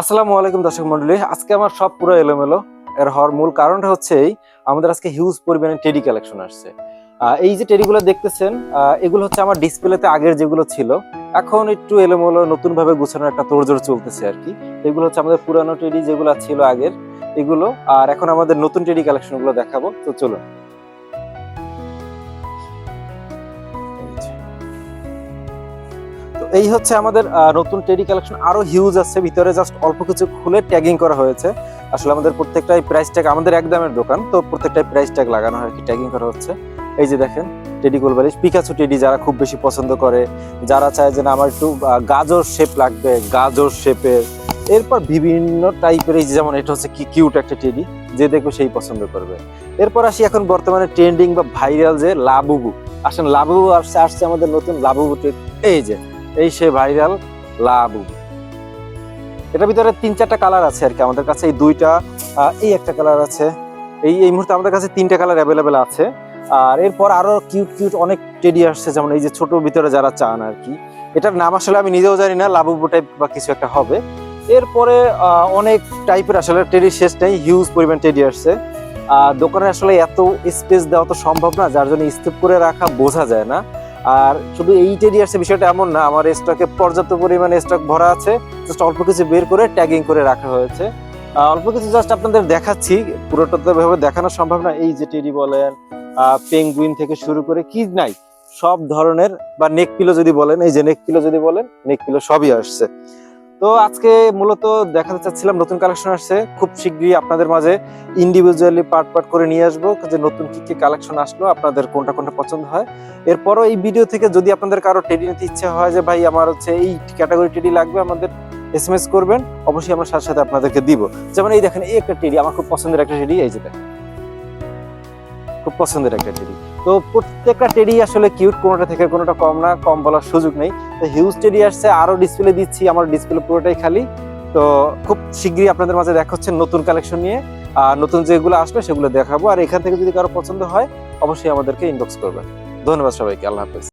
আসসালামু আলাইকুম দর্শক মন্ডলী। আজকে আমার সব পুরো এলোমেলো। এর হওয়ার মূল কারণটা হচ্ছে এই, আমাদের আজকে হিউজ পরিমাণে টেডি কালেকশন আসছে। এই যে টেডিগুলো দেখতেছেন এগুলো হচ্ছে আমার ডিসপ্লেতে আগের যেগুলো ছিল। এখন একটু এলোমেলো নতুন ভাবে গুছানোর একটা তোড়জোড় চলতেছে আর কি। এগুলো হচ্ছে আমাদের পুরানো টেডি যেগুলো ছিল আগের এগুলো। আর এখন আমাদের নতুন টেডি কালেকশনগুলো দেখাবো। তো চলুন। এই হচ্ছে আমাদের নতুন টেডি কালেকশন আরও হিউজ আছে। ভিতরে জাস্ট অল্প কিছু খুলে ট্যাগিং করা হয়েছে। আসলে আমাদের প্রত্যেকটাই প্রাইস ট্যাগ আমাদের এক দামের দোকান, তো প্রত্যেকটাই প্রাইস ট্যাগ লাগানো হয় কি ট্যাগিং করা হচ্ছে। এই যে দেখেন, টেডি গোলবালিশ পিকাচু টেডি যারা খুব বেশি পছন্দ করে, যারা চায় যে না, আমার একটু গাজর শেপ লাগবে, গাজর শেপের এরপর বিভিন্ন টাইপের এই যেমন এটা হচ্ছে কি কিউট একটা টেডি, যে দেখবে সেই পছন্দ করবে। এরপর আসি এখন বর্তমানে ট্রেন্ডিং বা ভাইরাল যে লাবুবু। আসেন, লাবুবু আসছে আসছে আমাদের নতুন লাবুবু টেড। এই যে এই সে ভাইরাল লাবুবু এটার ভিতরে তিন চারটা কালার আছে আর কি আমাদের কাছে। এই দুইটা এই একটা কালার আছে। এই এই মুহূর্তে আমাদের কাছে তিনটা কালার অ্যাভেলেবেল আছে। আর এরপর আরও কিউট কিউট অনেক টেডি আসছে, যেমন এই যে ছোট ভিতরে যারা চান আর কি। এটার নাম আসলে আমি নিজেও জানি না, লাবুবু টাইপ বা কিছু একটা হবে। এরপরে অনেক টাইপের আসলে টেডি শেষ নেই হিউজ পরিমাণ টেডি আসছে। আর দোকানে আসলে এত স্পেস দেওয়া তো সম্ভব না, যার জন্য স্তূপ করে রাখা বোঝা যায় না। আর শুধু এই আসছে বিষয়টা এমন না, আমার স্টকে পর্যাপ্ত পরিমাণে স্টক ভরা আছে জাস্ট অল্প কিছু বের করে ট্যাগিং করে রাখা হয়েছে। অল্প কিছু জাস্ট আপনাদের দেখাচ্ছি, পুরোটা তো ভাবে দেখানো সম্ভব না। এই যে টেরি বলেন পেঙ্গুইন থেকে শুরু করে কি নাই, সব ধরনের বা নেক পিলো যদি বলেন, এই যে নেক পিলো যদি বলেন নেক পিলো সবই আসছে। তো আজকে মূলত দেখাতে চাচ্ছিলাম নতুন কালেকশন আসছে। খুব শীঘ্রই আপনাদের মাঝে ইন্ডিভিজুয়ালি পার্ট পার্ট করে নিয়ে আসব যে নতুন কি কি কালেকশন আসলো, আপনাদের কোনটা কোনটা পছন্দ হয়। এরপরও এই ভিডিও থেকে যদি আপনাদের কারও টেডি নিতে ইচ্ছে হয় যে, ভাই, আমার হচ্ছে এই ক্যাটাগরি টেডি লাগবে, আমাদের এস এম এস করবেন, অবশ্যই আমরা সাথে সাথে আপনাদেরকে দিব। যেমন এই দেখেন, এই একটা টেডি আমার খুব পছন্দের একটা টেডি এই যে দেখেন। খুব পছন্দের একটা টেডি তো প্রত্যেকটা টেডি আসলে কিউট কোনোটা থেকে কোনোটা কম না, কম বলার সুযোগ নেই। তো হিউজ টেডি আসছে আরও ডিসপ্লে দিচ্ছি, আমার ডিসপ্লে পুরোটাই খালি। তো খুব শীঘ্রই আপনাদের মাঝে দেখা হচ্ছে নতুন কালেকশন নিয়ে। আর নতুন যেগুলো আসবে সেগুলো দেখাবো। আর এখান থেকে যদি কারও পছন্দ হয়, অবশ্যই আমাদেরকে ইনবক্স করবেন। ধন্যবাদ সবাইকে, আল্লাহ হাফেজ।